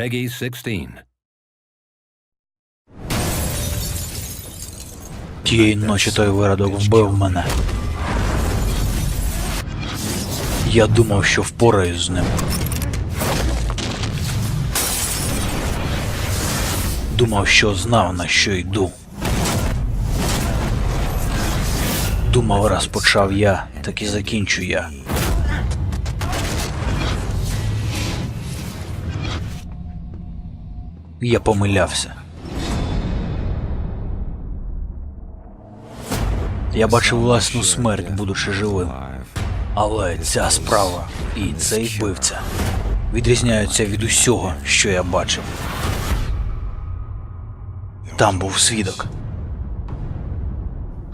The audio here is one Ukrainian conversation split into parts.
Peggy 16. Тієї ночі той виродок вбив мене. Я думав, що впораюсь з ним. Думав, що знав, на що йду. Думав, раз почав я, так і закінчу я. Я помилявся. Я бачив власну смерть, будучи живим. Але ця справа і цей вбивця відрізняються від усього, що я бачив. Там був свідок.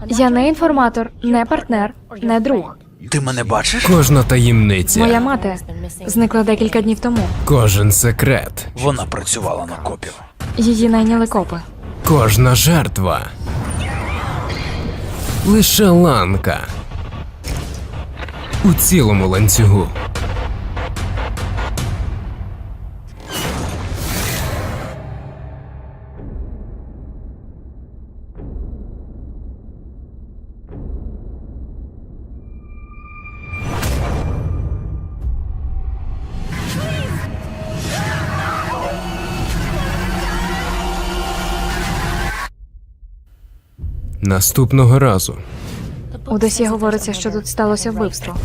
Я не інформатор, не партнер, не друг. Ти мене бачиш? Кожна таємниця, Моя мати зникла декілька днів тому. кожен секрет, Вона працювала на копів. Її найняли копи. кожна жертва. Лише ланка. У цілому ланцюгу. Наступного разу У говориться, що тут сталося вбивство.